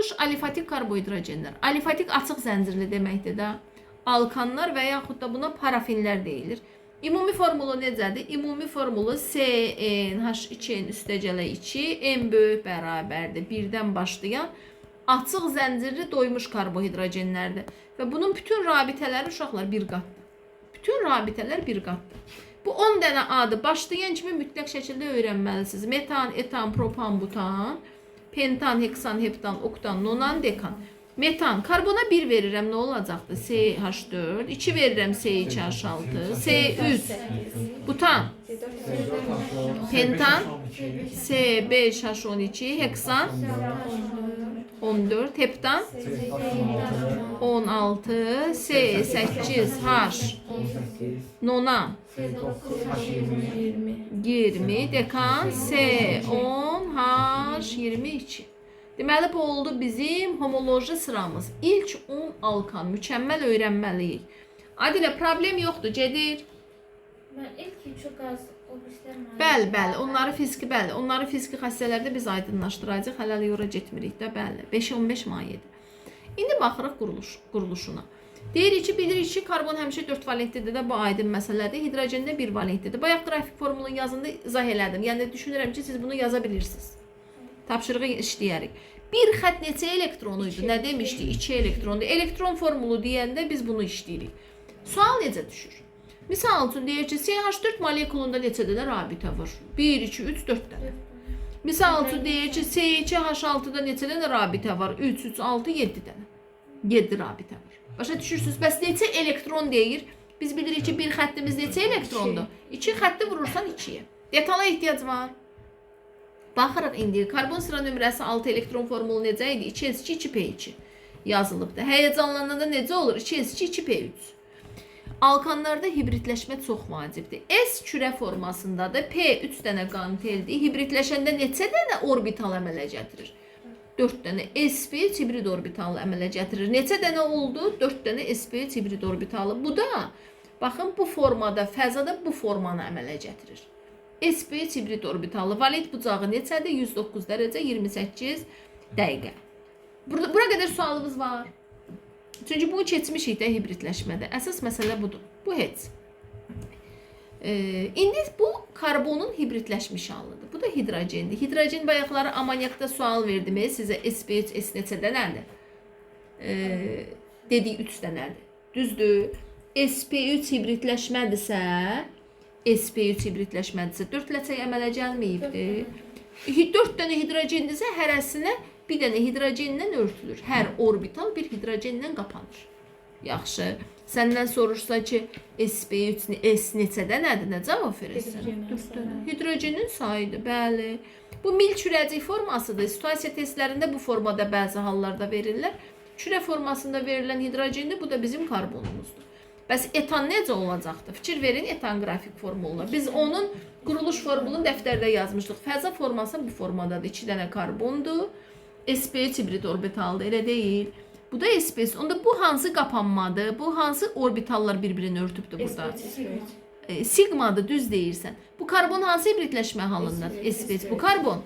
doymuş alifatik karbohidrogenlər. Alifatik açıq zəncirli deməkdir də. Alkanlar və yaxud da buna parafinlər deyilir. Ümumi formulu necədir? Ümumi formulu CnH2n üstəcələ 2 n böyük bərabərdir 1-dən başlayan açıq zəncirli doymuş karbohidrogenlərdir. Və bunun bütün rabitələri uşaqlar bir qatdır. Bütün rabitələr bir qatdır. Bu 10 dənə adı başlayan kimi mütləq şəkildə öyrənməlisiniz. Metan, etan, propan, butan, pentan, heksan, heptan, oktan, nonan, dekan. Metan, karbona 1 verirəm, nə olacaqdı? CH4, 2 verirəm C2H6, C3, butan, pentan, C5H12, heksan, 14, heptan, 16, C8H, nonan, 20, dekan, C10, H22. Deməli bu oldu bizim homoloji sıramız. İlk 10 alkan mükəmməl öyrənməliyik. Adilə problem yoxdur, gedir. Ben ilk az. Bəli, bəli, onları fiziki, bəli, onları fiziki xassələrdə biz aydınlaşdıracağıq. Hələlik yora getmirik də, bəli. 5-15 mayedir. İndi baxırıq quruluş, quruluşuna. Deyirik ki, bilirik ki, karbon həmişə 4 valentlidir də bu aydın məsələdir. Hidrogendə 1 valentlidir. Bayaq qrafik formulun yazında izah elədim. Yəni düşünürəm ki, siz bunu yaza bilirsiniz. Tapşırığı işləyərik. Bir xətt neçə elektron idi? Nə demişdik? 2 elektrondur. Elektron formulu deyəndə biz bunu işləyirik. Sual necə düşür? Misal üçün deyir ki, CH4 molekulunda neçə dənə rabitə var? 1, 2, 3, 4 dənə. Misal üçün deyir ki, C2H6-da neçə dənə rabitə var? 3, 3, 6, 7 dənə. 7 rabitə var. Başa düşürsüz? Bəs neçə elektron deyir? Biz bilirik ki, bir xəttimiz neçə elektrondur? 2 xətti vurursan 2-yə. Detala ehtiyac var. Baxırıq indi karbon sıra nömrəsi 6 elektron formulu necə idi? 2s2 2p2 yazılıbdı. Həyəcanlananda necə olur? 2s2 2p3. Alkanlarda hibridləşmə çox vacibdir. S kürə formasındadır. P 3 dənə qanteldir. Hibridləşəndə neçə dənə orbital əmələ gətirir? 4 dənə sp3 hibrid orbital əmələ gətirir. Neçə dənə oldu? 4 dənə sp3 hibrid orbitalı. Bu da baxın bu formada, fəzada bu formanı əmələ gətirir. sp3 hibrid orbitalı valent bucağı neçədir? 109 dərəcə 28 dəqiqə. Burada bura qədər sualımız var. Çünki bunu keçmişik də hibridləşmədə. Əsas məsələ budur. Bu heç. Ee, indi bu karbonun hibridləşmiş halıdır. Bu da hidrogendir. Hidrogen bayaqları amonyakda sual verdim e, sizə sp3 s neçə dənədir? Ee, dedik 3 dənədir. Düzdür? sp3 hibridləşmədirsə, sp3 hibridləşmədirsə 4 ləçək əmələ gəlməyibdir. 4 dənə hidrogendirsə hərəsinə bir dənə hidrogenlə örtülür. Hər orbital bir hidrogenlə qapanır. Yaxşı. Səndən soruşsa ki, sp3 ne- s neçə dənədir? Nə cavab verəsən? Hidrogenin 4 sayı. dənə. Hidrogenin sayıdır, bəli. Bu mil kürəcik formasıdır. Situasiya testlərində bu formada bəzi hallarda verirlər. Kürə formasında verilən hidrogendir. Bu da bizim karbonumuzdur. Bəs etan necə olacaqdı? Fikir verin etan qrafik formuluna. Biz onun quruluş formulunu dəftərdə yazmışdıq. Fəza forması bu formadadır. 2 dənə karbondur. sp3 hibrid orbitaldır, elə deyil. Bu da sp3. Onda bu hansı qapanmadır? Bu hansı orbitallar bir-birini örtübdür burada? E, sigmadır, düz deyirsən. Bu karbon hansı hibridləşmə halındadır? sp3. Bu karbon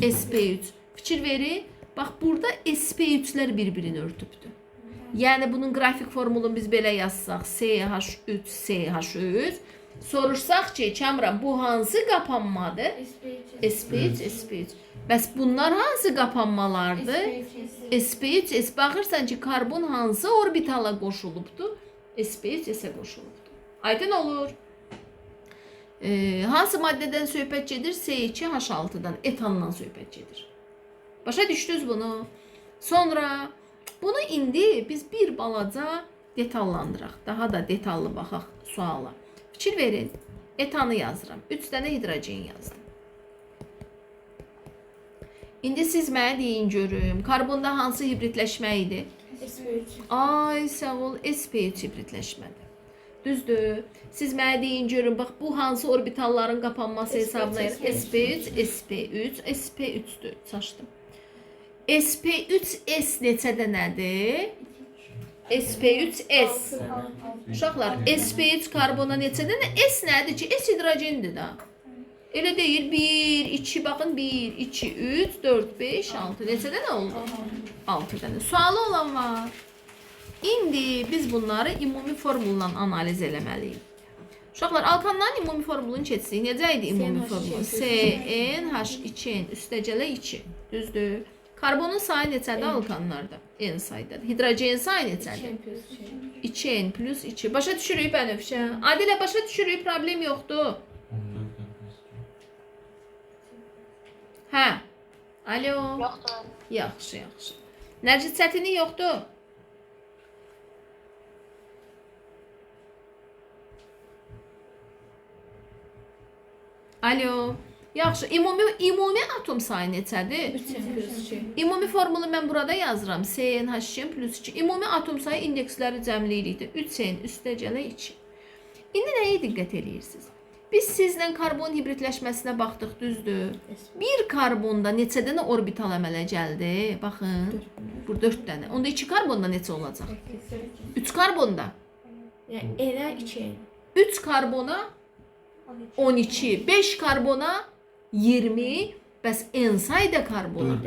sp3. Fikir verin. Bax burada sp3'lər bir-birini örtübdür. Yəni bunun qrafik formulunu biz belə yazsaq, CH3 CH3 soruşsaq ki, Kəmran bu hansı qapanmadır? sp3 sp3. Bəs bunlar hansı qapanmalardır? sp3 s baxırsan ki, karbon hansı orbitala qoşulubdur? sp3 s-ə qoşulubdur. Aydın olur. Ee, hansı maddədən söhbət gedir? C2H6-dan, etandan söhbət gedir. Başa düşdünüz bunu? Sonra bunu indi biz bir balaca detallandıraq. Daha da detallı baxaq suala. Fikir verin. Etanı yazıram. 3 dənə hidrogen yazdım. İndi siz mənə deyin görüm. Karbonda hansı hibridləşmə idi? Ay sağ ol, sp3 hibridləşmədir. Düzdür. Siz mənə deyin görün, bax bu hansı orbitalların qapanması hesabına sp3, sp3, sp3-dür. Çaşdım. sp3s neçə dənədir? Sp3s. Uşaqlar, sp3 karbona neçə dənə? S nədir ki? S hidrogendir də. Elə deyil. 1, 2, baxın 1, 2, 3, 4, 5, 6. Neçə dənə oldu? 6 dənə. Sualı olan var. İndi biz bunları ümumi formulla analiz eləməliyik. Uşaqlar, alkanların ümumi formulunu keçsək, necə idi ümumi CNH2 formulu? plus CnH2n üstəcələ 2. Düzdür? Karbonun sayı neçədir alkanlarda? N saydadır. Hidrogen sayı neçədir? 2n plus 2. Başa düşürük bənövşə? Adilə başa düşürük, problem yoxdur. Hə. Alo. Yoxdur. Yaxşı, yaxşı. Nərcid çətini yoxdur. Alo. Yaxşı, ümumi ümumi atom sayı neçədir? Ümumi formulu mən burada yazıram. CnH2 plus 2. Ümumi atom sayı indeksləri cəmləyirikdə 3n üstəcələ 2. İndi nəyə diqqət eləyirsiniz? Biz sizlə karbon hibridləşməsinə baxdıq, düzdür? Bir karbonda neçə dənə orbital əmələ gəldi? Baxın. Bu 4 dənə. Onda 2 karbonda neçə olacaq? 3 karbonda. Yəni elə 2. 3 karbona 12, 5 karbona 20, bəs n sayda karbona.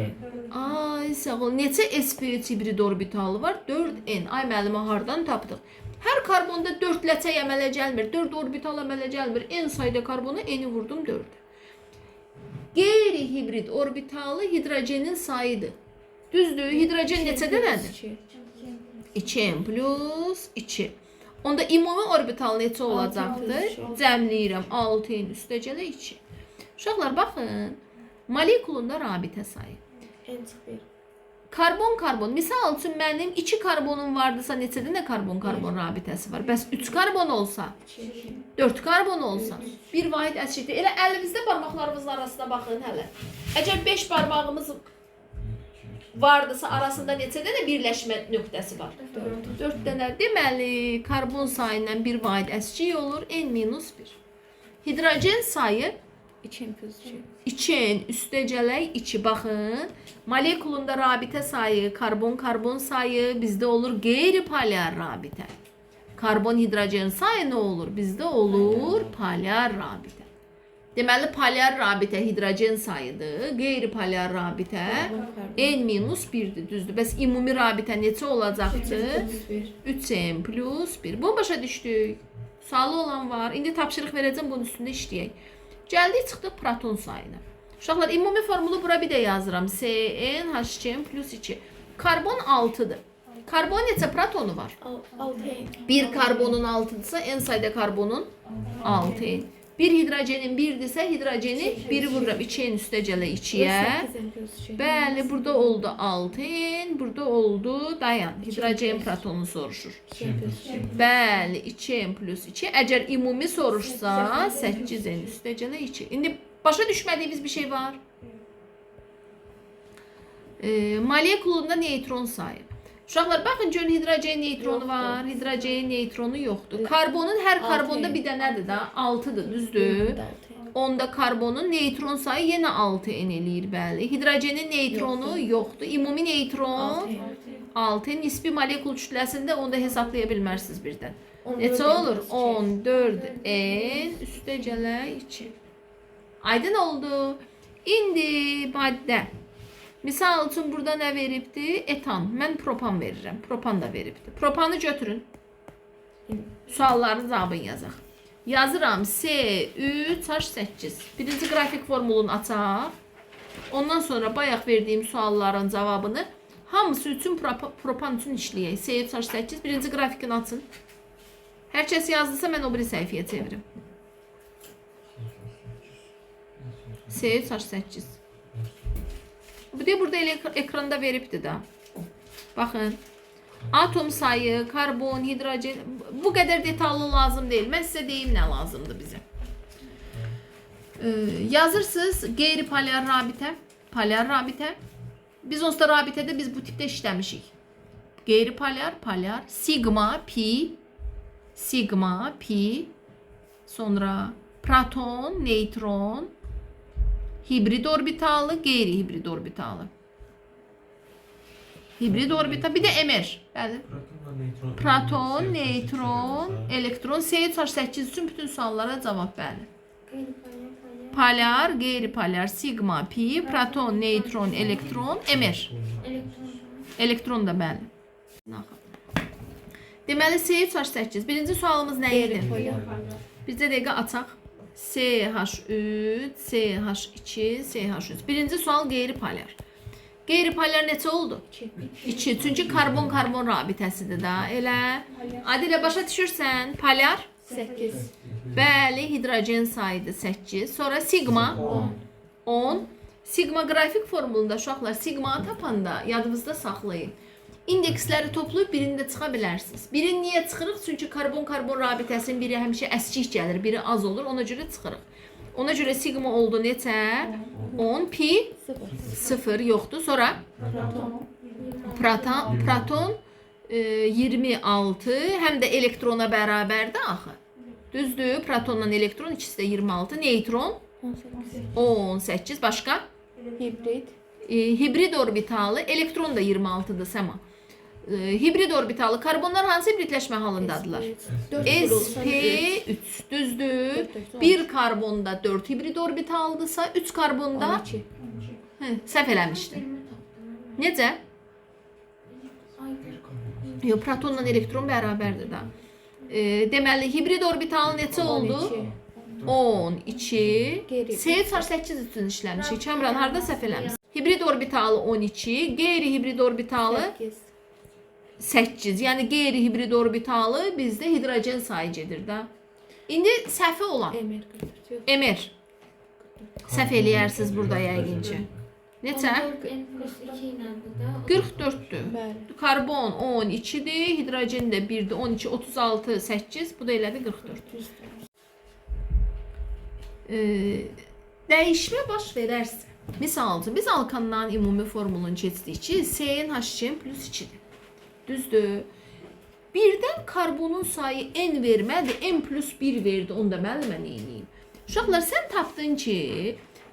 Ay, sağ ol. Neçə sp3 hibrid orbitalı var? 4n. Ay müəllimə hardan tapdıq? Hər karbonda 4 ləçək əmələ gəlmir. 4 orbital əmələ gəlmir. N sayda karbona n-i vurdum 4. Qeyri-hibrid orbitalı hidrogenin sayıdır. Düzdür? Hidrogen neçə dənədir? 2n plus 2. Onda ümumi orbital neçə olacaqdır? Cəmləyirəm 6n üstəcələ 2. Uşaqlar baxın. Molekulunda rabitə sayı. N1. Karbon karbon. Misal üçün mənim 2 karbonum vardısa neçə dənə karbon karbon rabitəsi var? Bəs 3 karbon olsa, 4 karbon olsa, bir vahid əsiddir. Elə əlinizdə barmaqlarınızın arasına baxın hələ. Əgər 5 barmağımız vardısa arasında neçə dənə birləşmə nöqtəsi var? 4 dənə. Deməli, karbon sayı ilə bir vahid əskik olur n-1. Hidrogen sayı 2 plus 2. 2n üstəcələk 2 baxın. Molekulunda rabitə sayı, karbon-karbon sayı bizdə olur qeyri-polyar rabitə. Karbon hidrogen sayı nə olur? Bizdə olur polyar rabitə. Deməli polyar rabitə hidrogen sayıdır, qeyri-polyar rabitə n-1-dir, düzdür. Bəs ümumi rabitə neçə olacaqdır? 3n plus 1. Bunu başa düşdük. Sualı olan var. İndi tapşırıq verəcəm bunun üstündə işləyək. Gəldik çıxdıq proton sayına. Uşaqlar ümumi formulu bura bir də yazıram. CnH2n plus 2. Karbon 6-dır. Karbon neçə protonu var? 6. Bir karbonun 6-dırsa n sayda karbonun 6n. Bir hidrogenin 1-dirsə hidrogeni 1 vururam 2n üstəcələ 2-yə. Bəli, burada oldu 6n, burada oldu dayan. Hidrogen protonu soruşur. Bəli, 2n plus 2. Əgər ümumi soruşsa 8n üstəcələ 2. İndi başa düşmədiyimiz bir şey var. E, molekulunda neytron sayı. Uşaqlar baxın görün hidrogen neytronu Yoxdur. var, hidrogen neytronu yoxdur. Karbonun hər karbonda bir dənədir də, 6-dır, düzdür? Onda karbonun neytron sayı yenə 6n eləyir, bəli. Hidrogenin neytronu yoxdur. Ümumi neytron 6 nisbi molekul kütləsində onda hesablaya bilmərsiniz birdən. Neçə olur? 14 n üstəcələ 2. Aydın oldu. İndi maddə. Misal üçün burada nə veribdi? Etan. Mən propan verirəm. Propan da veribdi. Propanı götürün. Sualların cavabını yazaq. Yazıram C3H8. Birinci qrafik formulunu açaq. Ondan sonra bayaq verdiyim sualların cavabını hamısı üçün propa- propan üçün işləyək. C3H8 birinci qrafikini açın. Hər kəs yazdısa mən o biri səhifəyə çevirim. C3H8. Bu da burada ek- ekranda veribdi də. Baxın. Atom sayı, karbon, hidrogen bu qədər detallı lazım deyil. Mən sizə deyim nə lazımdır bizə. Ee, yazırsınız qeyri-polyar rabitə, polyar rabitə. Biz onsuz da rabitədə biz bu tipdə işləmişik. Qeyri-polyar, polyar, sigma, pi, sigma, pi, sonra proton, neytron, hibrid orbitalı, qeyri-hibrid orbitalı. Hibrid orbita, bir də MR. Bəli. Proton, neytron, elektron, C8 üçün bütün suallara cavab bəli. Polyar, qeyri-polyar, sigma, pi, proton, neytron, elektron, MR. Elektron. Da bəli. Deməli C3H8. Birinci sualımız nə idi? Bizdə dəqiqə açaq. CH3, CH2, CH3. Birinci sual qeyri-polyar. Qeyri-polyar neçə oldu? 2. Çünki karbon-karbon rabitəsidir da. Elə. Adilə başa düşürsən? Polyar? 8. Bəli, hidrogen saydı 8. Sonra sigma 10. Sigma qrafik formulunda uşaqlar sigma tapanda yadınızda saxlayın. İndeksləri toplayıb birində çıxa bilərsiniz. Biri niyə çıxırıq? Çünki karbon-karbon rabitəsinin biri həmişə əskik gəlir, biri az olur. Ona görə çıxırıq. Ona görə sigma oldu neçə? 10 pi 0 yoxdur. Sonra proton proton e, 26 həm də elektrona bərabərdir axı. Düzdür? Protonla elektron ikisi də 26, neytron 18 başqa Hibrid. e, hibrid orbitalı elektron da 26-dır Səma. E, hibrid orbitalı karbonlar hansı hibridləşmə halındadılar? sp3 düzdür. Bir karbonda 4 hibrid orbitaldısa 3 karbonda 12. Hə, səhv eləmişdim. Necə? Yox, protonla elektron bərabərdir də. E, deməli hibrid orbital neçə oldu? 12. Qeyri- C8 üçün işləmişik. Kamran harda səhv eləmisən? Hibrid orbitalı 12, qeyri-hibrid orbitalı 8. 8. Yəni qeyri-hibrid orbitalı bizdə hidrogen sayı gedir də. İndi səhvi olan Emir 44. Yox. Emir. Səhv eləyərsiniz burada. Neçə? 2 inandı da. 44-dür. Bəli. Karbon 12-dir, hidrogen də 1-dir. 12, 36, 8, bu da elədi 44. Ee, dəyişmə baş verərsə, misal üçün biz alkanların ümumi formulunu keçdik ki, CnH2 plus 2-dir. Düzdür? Birdən karbonun sayı n vermədi, n plus 1 verdi. Onda müəllimə nə edeyim? Uşaqlar, sən tapdın ki,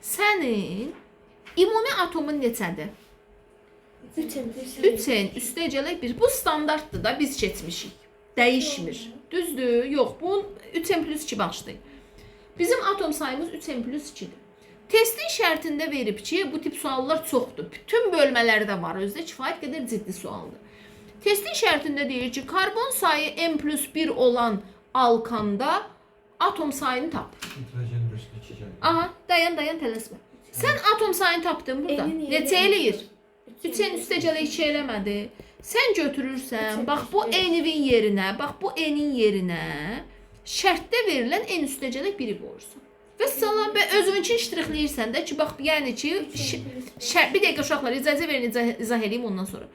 sənin ümumi atomun neçədir? 3 Emir. 3n üstəcələ 1. Bu standartdır da biz keçmişik. Dəyişmir. Düzdür? Yox, bu 3n plus 2 başlayır. Bizim atom sayımız 3n plus 2-dir. Testin şərtində verib ki, bu tip suallar çoxdur. Bütün bölmələrdə var. Özdə kifayət qədər ciddi sualdır. Testin şərtində deyir ki, karbon sayı n plus 1 olan alkanda atom sayını tap. Nitrojen. Aha, dayan dayan tələsmə. Sən atom sayını tapdın burada. N-in yeri Neçə eləyir? 3 Üçün üstəcələ 2 eləmədi. Sən götürürsən, Üçün bax bu n-in yerinə, bax bu n-in yerinə şərtdə verilən n üstəcələ 1-i qoyursan. Və salam və özünçün ştrixləyirsən də ki, bax yəni ki, ş- şər bir dəqiqə uşaqlar icazə verin izah, izah edeyim ondan sonra.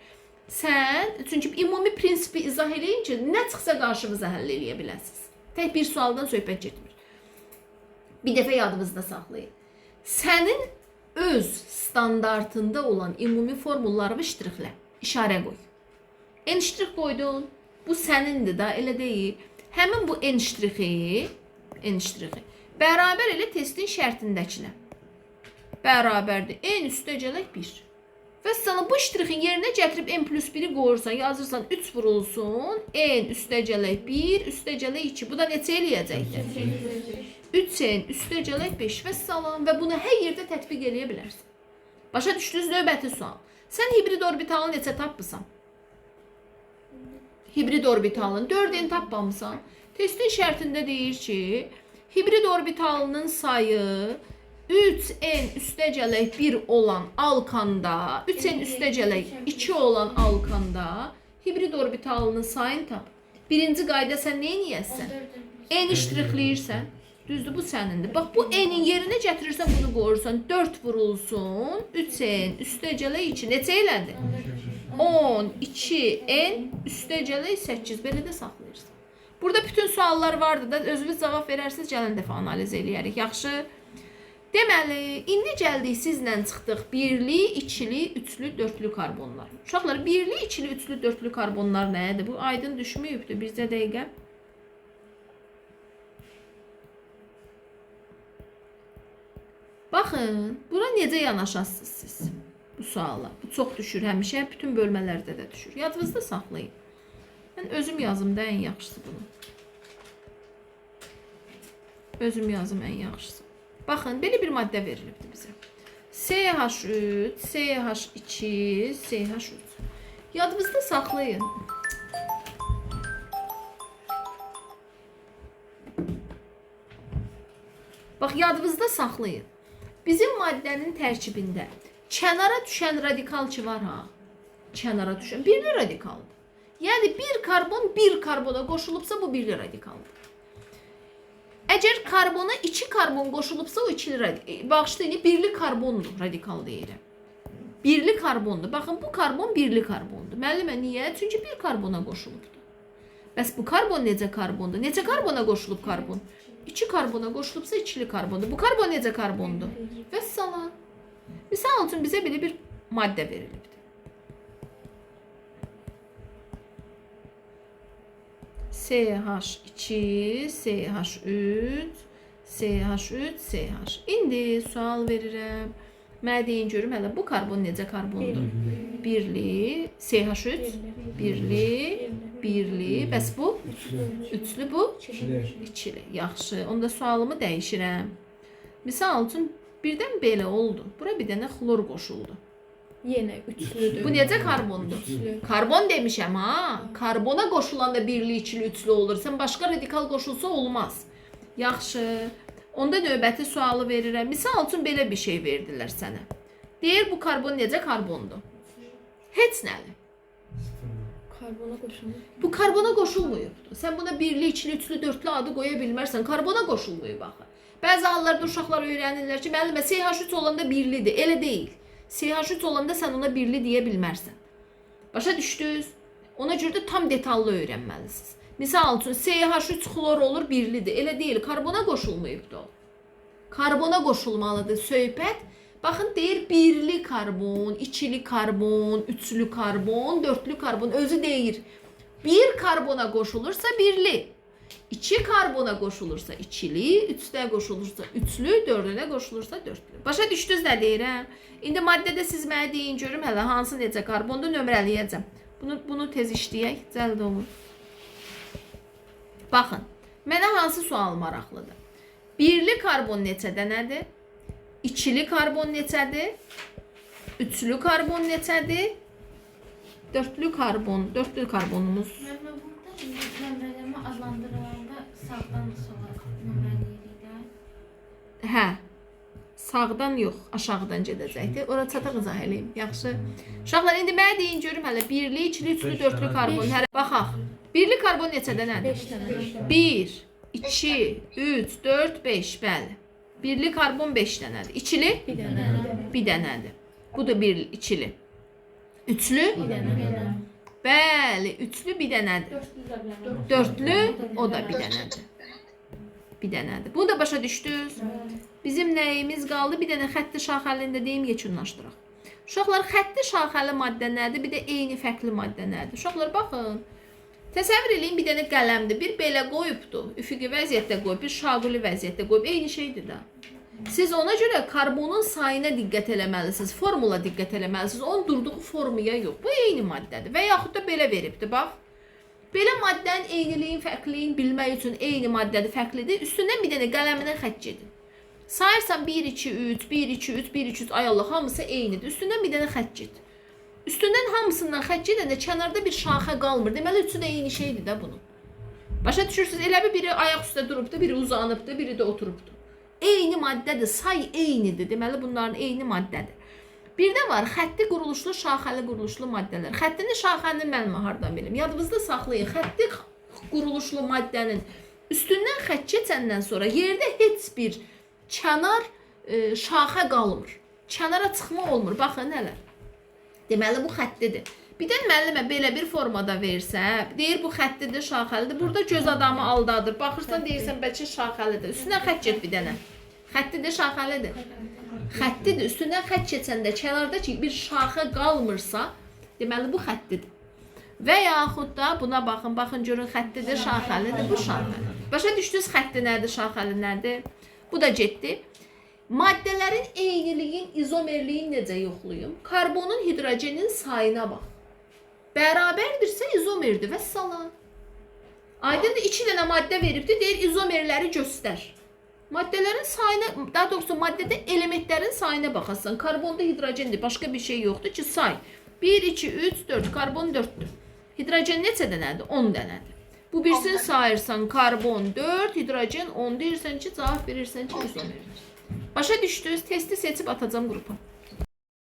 Sən çünki ümumi prinsipi izah eləyincə nə çıxsa qarşınıza həll eləyə bilərsiniz. Tək bir sualdan söhbət getmir. Bir dəfə yadınızda saxlayın. Sənin öz standartında olan ümumi formullarını ştrixlə, işarə qoy. N ştrix qoydun. Bu sənindir da, elə deyil. Həmin bu N ştrixi, N ştrixi bərabər elə testin şərtindəkinə. Bərabərdir. N üstəcələk 1. Və sana bu ştrixin yerinə gətirib n plus 1-i qoyursan, yazırsan 3 vurulsun, n üstəcələk 1, üstəcələk 2. Bu da neçə eləyəcəkdir? 3n üstəcələk 5 və salam və bunu hər yerdə tətbiq eləyə bilərsən. Başa düşdünüz növbəti sual. Sən hibrid orbitalı neçə tapmısan? Hibrid orbitalın 4n tapmamısan. Testin şərtində deyir ki, hibrid orbitalının sayı 3n üstəcələk 1 olan alkanda, 3n üstəcələk 2 olan alkanda hibrid orbitalının sayını tap. Birinci qayda sən nə edəsən? N ştrixləyirsən. Düzdür, bu sənindir. Bax bu n-in yerinə gətirirsən, bunu qoyursan, 4 vurulsun, 3n üstəcələk 2 neçə elədi? 10, 2, n üstəcələk 8 belə də saxlayırsan. Burada bütün suallar vardı da özünüz cavab verərsiniz, gələn dəfə analiz eləyərik. Yaxşı? Deməli, indi gəldik sizlə çıxdıq birli, ikili, üçlü, dörtlü karbonlar. Uşaqlar, birli, ikili, üçlü, dörtlü karbonlar nədir? Bu aydın düşməyibdi bizdə dəqiqə. Baxın, buna necə yanaşasınız siz? Bu suala. Bu çox düşür həmişə, bütün bölmələrdə də düşür. Yadınızda saxlayın. Mən özüm yazım da ən yaxşısı bunu. Özüm yazım ən yaxşısı. Baxın, belə bir maddə verilibdi bizə. CH3, CH2, CH3. Yadınızda saxlayın. Bax yadınızda saxlayın. Bizim maddənin tərkibində kənara düşən radikal ki var ha. Kənara düşən birli radikaldır. Yəni bir karbon bir karbona qoşulubsa bu birli radikaldır. Əgər karbona 2 karbon qoşulubsa o ikili radikal. Bağışlayın, birli karbondur radikal deyirəm. Birli karbondur. Baxın bu karbon birli karbondur. Müəllimə niyə? Çünki bir karbona qoşulubdur. Bəs bu karbon necə karbondur? Necə karbona qoşulub karbon? 2 karbona qoşulubsa ikili karbondur. Bu karbon necə karbondur? Vəssalam. Misal üçün bizə belə bir maddə verilibdir. CH2, CH3, CH3, CH. İndi sual verirəm. Mənə deyin görüm hələ bu karbon necə karbondur? Birli, CH3, birli, birli. Bəs bu üçlü bu ikili. Yaxşı. Onda sualımı dəyişirəm. Misal üçün birdən belə oldu. Bura bir dənə xlor qoşuldu. Yenə üçlüdür. Bu necə karbondur? Üçlü. Karbon demişəm ha. Karbona qoşulanda birli, ikili, üçlü olur. Sən başqa radikal qoşulsa olmaz. Yaxşı. Onda növbəti sualı verirəm. Misal üçün belə bir şey verdilər sənə. Deyir bu karbon necə karbondur? Heç nəli. Karbona qoşulur. Bu karbona qoşulmayıbdır. Sən buna birli, ikili, üçlü, dörtlü adı qoya bilmərsən. Karbona qoşulmayıb axı. Bəzi hallarda uşaqlar öyrənirlər ki, müəllimə CH3 olanda birlidir. Elə deyil. CH3 olanda sən ona birli deyə bilmərsən. Başa düşdünüz? Ona görə də tam detallı öyrənməlisiniz. Misal üçün CH3 xlor olur birlidir. Elə deyil. Karbona qoşulmayıbdır o. Karbona qoşulmalıdır söhbət. Baxın deyir birli karbon, ikili karbon, üçlü karbon, dörtlü karbon özü deyir. Bir karbona qoşulursa birli. İki karbona qoşulursa ikili, üçdə qoşulursa üçlü, dördünə qoşulursa dörtlü. Başa düşdünüz nə deyirəm? İndi maddədə siz mənə deyin görüm hələ hansı necə karbondur nömrələyəcəm. Bunu bunu tez işləyək, cəld olun. Baxın, mənə hansı sual maraqlıdır? Birli karbon neçə dənədir? İkili karbon neçədir? Üçlü karbon neçədir? Dörtlü karbon, dörtlü karbonumuz. Mən burada adlandırılanda sağdan sola nömrələyirik də. Hə. Sağdan yox, aşağıdan gedəcəkdir. Ora çataq izah eləyim. Yaxşı. Uşaqlar indi mənə deyin görüm hələ birli, ikili, üçlü, dörtlü karbon. Hər baxaq. Birli karbon neçə dənədir? 5 dənə. 1, 2, 3, 4, 5, bəli. Birli karbon 5 dənədir. İkili Bir dənə. bir dənədir. Bu da bir ikili. Üçlü? Bir dənə. Bəli, üçlü bir dənədir. Dörtlü o da bir dənədir. Bir dənədir. Bunu da başa düşdünüz? Bizim nəyimiz qaldı? Bir dənə xətti şaxəlində deyim yekunlaşdıraq. Uşaqlar xətti şaxəli maddə nədir? Bir də eyni fərqli maddə nədir? Uşaqlar baxın. Təsəvvür eləyin bir dənə qələmdir. Bir belə qoyubdu. Üfüqi vəziyyətdə qoyub, bir şaquli vəziyyətdə qoyub. Eyni şeydir də. Siz ona görə karbonun sayına diqqət eləməlisiniz. Formula diqqət eləməlisiniz. Onun durduğu formaya yox. Bu eyni maddədir. Və yaxud da belə veribdi, bax. Belə maddənin eyniliyin, fərqliliyin bilmək üçün eyni maddədir, fərqlidir. Üstündən bir dənə qələminə xətt gedin. Sayırsan 1 2 3, 1 2 3, 1 2 3. Ay Allah, hamısı eynidir. Üstündən bir dənə xətt get. Üstündən hamısından xətt gedəndə kənarda bir şaxə qalmır. Deməli üçü də eyni şeydir də bunun. Başa düşürsüz? Elə bir biri ayaq üstə durubdu, biri uzanıbdı, biri də oturubdu. Eyni maddədir, say eynidir. Deməli bunların eyni maddədir. Bir də var xətti quruluşlu, şaxəli quruluşlu maddələr. Xəttini, şaxəlini mən hardan bilim? Yadınızda saxlayın. Xətti quruluşlu maddənin üstündən xətt keçəndən sonra yerdə heç bir kənar e, şaxə qalmır. Kənara çıxma olmur. Baxın hələ. Deməli bu xəttidir. Bir də müəllimə belə bir formada versə, deyir bu xəttidir, şaxəlidir. Burada göz adamı aldadır. Baxırsan deyirsən bəlkə şaxəlidir. Üstünə xətt get bir dənə. Xəttidir, şaxəlidir. Xəttidir. Üstündən xətt keçəndə kənarda ki bir şaxə qalmırsa, deməli bu xəttidir. Və yaxud da buna baxın, baxın görün xəttidir, şaxəlidir, bu şaxəlidir. Başa düşdünüz xətti nədir, şaxəli nədir? Bu da getdi. Maddələrin eyniliyin, izomerliyin necə yoxlayım? Karbonun hidrogenin sayına bax. Bərabərdirsə izomerdir və salam. Aydındır, iki dənə maddə veribdi, deyir izomerləri göstər. Maddələrin sayına, daha doğrusu maddədə elementlərin sayına baxasan. Karbonda hidrogendir, başqa bir şey yoxdur ki, say. 1 2 3 4 karbon 4-dür. Hidrogen neçə dənədir? 10 dənədir. Bu birisini sayırsan karbon 4, hidrogen 10 deyirsən ki, cavab verirsən ki, 110 verir. Başa düşdünüz? Testi seçib atacağım qrupa.